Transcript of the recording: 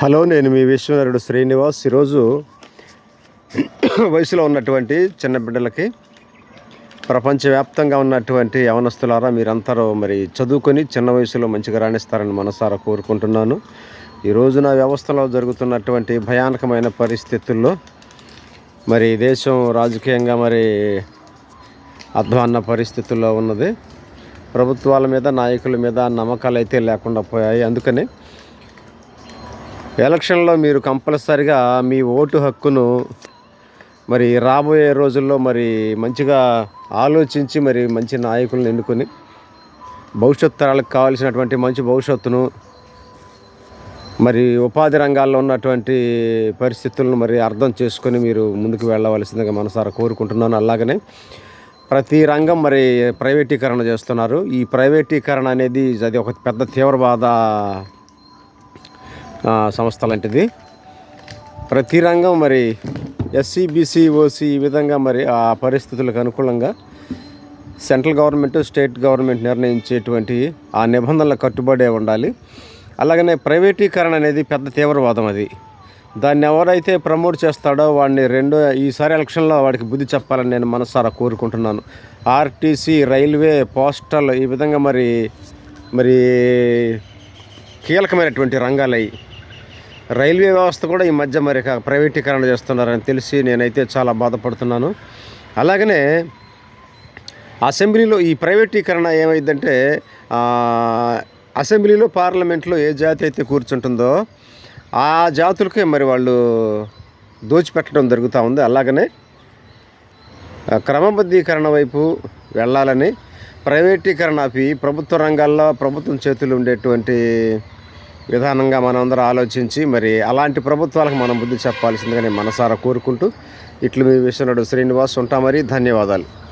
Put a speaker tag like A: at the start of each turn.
A: Hello నేను మీ విశ్వనరుడు శ్రీనివాస్. ఈరోజు వయసులో ఉన్నటువంటి చిన్న బిడ్డలకి ప్రపంచవ్యాప్తంగా ఉన్నటువంటి యవనస్తులారా మీరందరూ మరి చదువుకొని చిన్న వయసులో మంచిగా రాణిస్తారని మనసారా కోరుకుంటున్నాను. ఈ రోజున వ్యవస్థలో జరుగుతున్నటువంటి భయానకమైన పరిస్థితుల్లో మరి దేశం రాజకీయంగా మరి అధ్వాన్న పరిస్థితుల్లో ఉన్నది. ప్రభుత్వాల మీద నాయకుల మీద నమ్మకాలు అయితే లేకుండా పోయాయి. అందుకని ఎలక్షన్లో మీరు కంపల్సరిగా మీ ఓటు హక్కును మరి రాబోయే రోజుల్లో మరి మంచిగా ఆలోచించి మరి మంచి నాయకులను ఎన్నుకొని భవిష్యత్ తరాలకు కావాల్సినటువంటి మంచి భవిష్యత్తును మరి ఉపాధి రంగాల్లో ఉన్నటువంటి పరిస్థితులను మరి అర్థం చేసుకొని మీరు ముందుకు వెళ్ళవలసిందిగా మనసారా కోరుకుంటున్నాను. అలాగనే ప్రతి రంగం మరి ప్రైవేటీకరణ చేస్తున్నారు. ఈ ప్రైవేటీకరణ అనేది అది ఒక పెద్ద తీవ్రవాద సంస్థ లాంటిది ప్రతి రంగం మరి ఎస్సీ బీసీ ఓసీ ఈ విధంగా మరి ఆ పరిస్థితులకు అనుకూలంగా సెంట్రల్ గవర్నమెంట్ స్టేట్ గవర్నమెంట్ నిర్ణయించేటువంటి ఆ నిబంధనల కట్టుబడే ఉండాలి. అలాగనే ప్రైవేటీకరణ అనేది పెద్ద తీవ్రవాదం అది. దాన్ని ఎవరైతే ప్రమోట్ చేస్తాడో వాడిని రెండో ఈసారి ఎలక్షన్లో వాడికి బుద్ధి చెప్పాలని నేను మనసారా కోరుకుంటున్నాను. ఆర్టీసీ రైల్వే పోస్టల్ ఈ విధంగా మరి మరి కీలకమైనటువంటి రంగాలయ్యి రైల్వే వ్యవస్థ కూడా ఈ మధ్య మరి ప్రైవేటీకరణ చేస్తున్నారని తెలిసి నేనైతే చాలా బాధపడుతున్నాను. అలాగనే అసెంబ్లీలో ఈ ప్రైవేటీకరణ ఏమైందంటే అసెంబ్లీలో పార్లమెంట్లో ఏ జాతి అయితే కూర్చుంటుందో ఆ జాతులకే మరి వాళ్ళు దోచిపెట్టడం జరుగుతూ ఉంది. అలాగనే క్రమబద్ధీకరణ వైపు వెళ్ళాలని ప్రైవేటీకరణ ఆపి ప్రభుత్వ రంగాల్లో ప్రభుత్వం చేతులు ఉండేటువంటి విధానంగా మనందరం ఆలోచించి మరి అలాంటి ప్రభుత్వాలకు మనం బుద్ధి చెప్పాల్సిందిగా నేను మనసారా కోరుకుంటూ ఇట్లు మీ విశ్వనుడు శ్రీనివాస్ ఉంటా మరి. ధన్యవాదాలు.